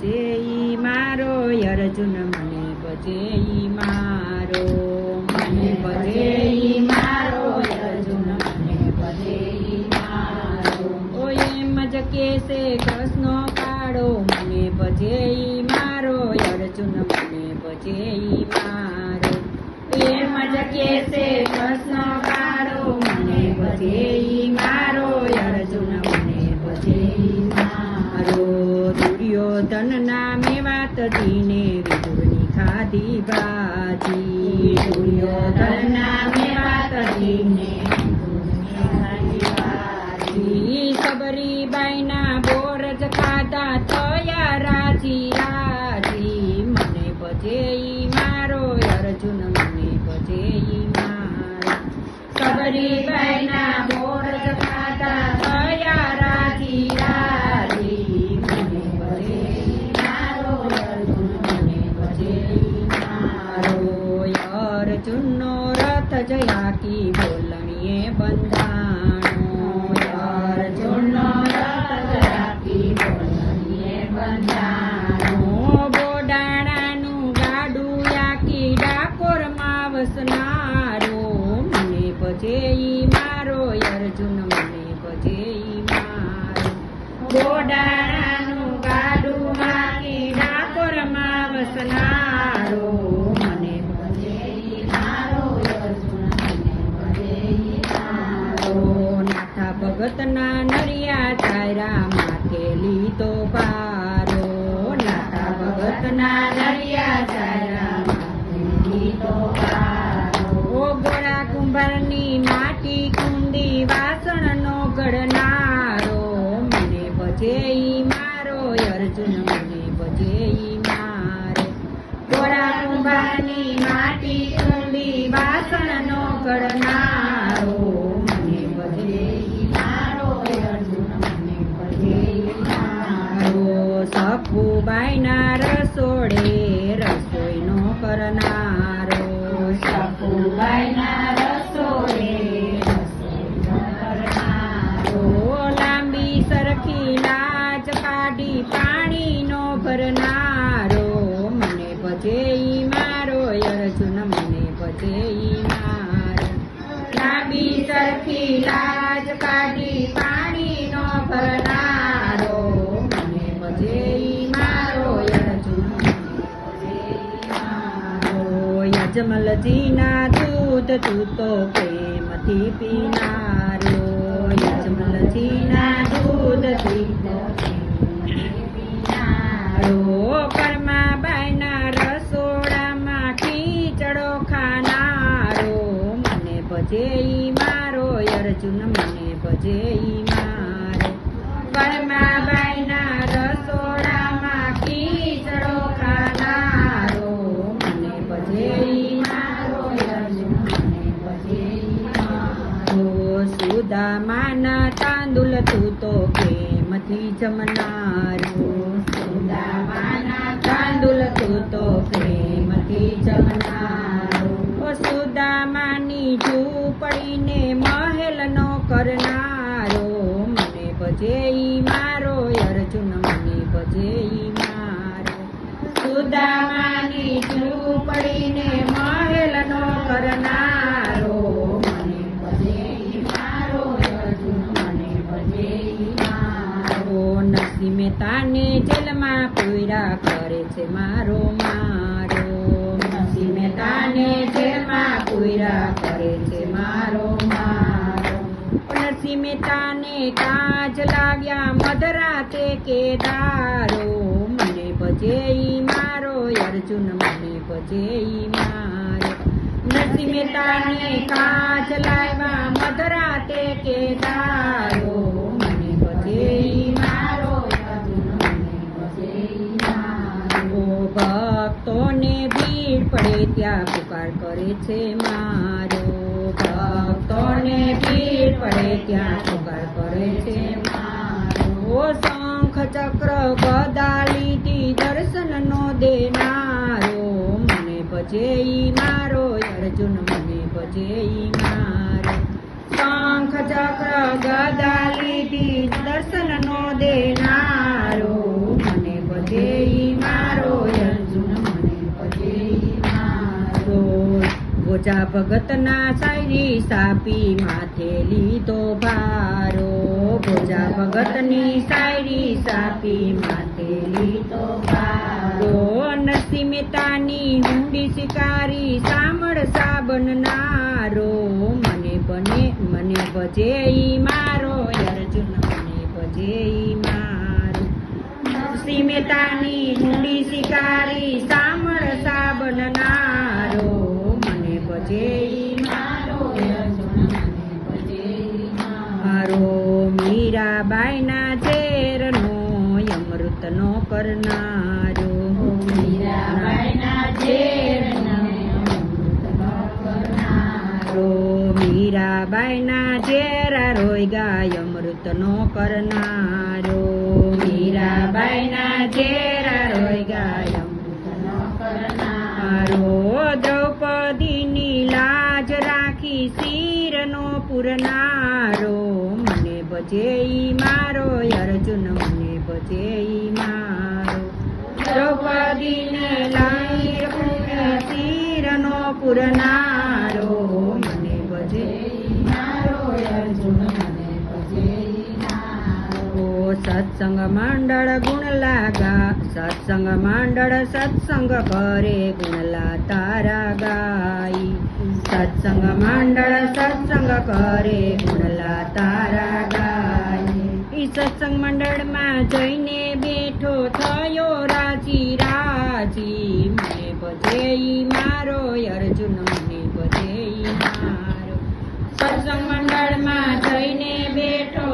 ભજે ઈ મારો અર્જુન મને ભજે ઈ મારો. મને ભજે ઈ મારો અર્જુન મને ભજે ઈ મારો. ઓ એમ જ કેસે કૃષ્ણ કાળો મને બજે ઈ મારો અર્જુન મને બજે ઈ મારો. એમ જ કેસે કૃષ્ણ કાળો મને ભજે જીને વિદુરની ખાધી ભાજી દુર્યોધન નામે વાત જીને સબરીબાઈના બોરજ ખાધા તયા રાજી રાજી મને ભજે મારો અર્જુન મને ભજે મારો સબરીબાઈના અર્જુનનો રથ જયા કી બોલણીએ બંધાણો અર્જુનનો રથ જયાતી બોલણીએ બંધાણો બોડાણાનું ગાડું યાકી ડાકોરમાં વસનારો મને ભજે મારો અર્જુન મને ભજે ઈ મારો બોડાણાનું ગાડું યાકી ડાકોરમાં વસનારો નાથા નરિયા ચાયરા માથે લીધો પારો. નાતા ભગતના નરિયા ઓ ગોળા કુંભારની માટી કુંડી, વાસણનો ઘડનારો મને ભજે મારો, અર્જુન મને ભજે મારો. ગોળા કુંભારની માટી કુંડી, વાસણનો ઘડનારો સખુબાઈના રસોડે રસોઈનો કરનારો. સખુબાઈના રસોડે લાંબી સરખી લાજ કાઢી પાણીનો ભરનારો. મને ભજે ઈ મારો અર્જુન મને ભજે મારો. લાંબી સરખી લાજ કાઢી યજમલજીના દૂધ તું પ્રેમથી પીનારો યજમલજીના દૂધ તું તો પ્રેમથી પીનારો રસોડામાં ખીચડો ખાનારો મને ભજે મારો અર્જુન મને ભજે જમનારો સુદામાના તાંદુલ તો પ્રેમથી જમનારો ઓ સુદામાની ઝૂંપડીને મહેલનો કરનારો, મને ભજે મારો અર્જુન મને ભજે મારો. સુદામાની ઝૂંપડીને નરસિંહ મહેતાને જેલમાં પૂરા કરે છે મારો મારો. નરસિંહ મહેતાને જેલમાં પૂરા કરે છે મારો મારો. નરસિંહ મહેતાને કાજ લાવ્યા મધરાતે કેદારો. મને ભજે મારો અર્જુન, મને ભજે મારો. નરસિંહ મહેતાને કાજ લાવ્યા મધરાતે કેદારો. ભીડ પડે ત્યાં પુકાર કરે છે મારો. ભક્તોને પીડ પડે ત્યાં પુકાર કરે છે મારો. શંખ ચક્ર ગદા દર્શન દર્શનનો દેનારો મને ભજે ઈ મારો, અર્જુન મને ભજે ઈ મારો. શંખ ચક્ર ગદા ભોજા ભગતના સાયરી સાપી માથે લીધો ભારો. ભોજા ભગતની સાયરી સાપી માથે લીધો ભારો. નરસિંહ મહેતાની હુંડી શિકારી સામળ સાબન નારો મને બને, મને ભજે મારો મીરાબાઈના ઝેરનો અમૃતનો કરનારો. મીરાબાઈના ઝેરા રોય ગાય અમૃતનો કરનારો. મીરાબાઈના ઝેરા રોય ગાય દ્રૌપદીની લાજ રાખી શીરનો પુરનારો. ભજે મારો અર્જુન મને ભજે મારો. દ્રૌપદીને લાજ શીરનો પુરનારો મને ભજે મારો અર્જુન મને ભજે સત્સંગ મંડળ ગુણ લાગા, સત્સંગ મંડળ સત્સંગ કરે ગુણલા તારા ગાઈ સત્સંગ મંડળ સત્સંગ કરે ગુણલા તારા ઈ સત્સંગ મંડળમાં જઈને બેઠો થયો રાજી રાજી. મને ભજે મારો, અર્જુન મને ભજે મારો. સત્સંગ મંડળમાં જઈને બેઠો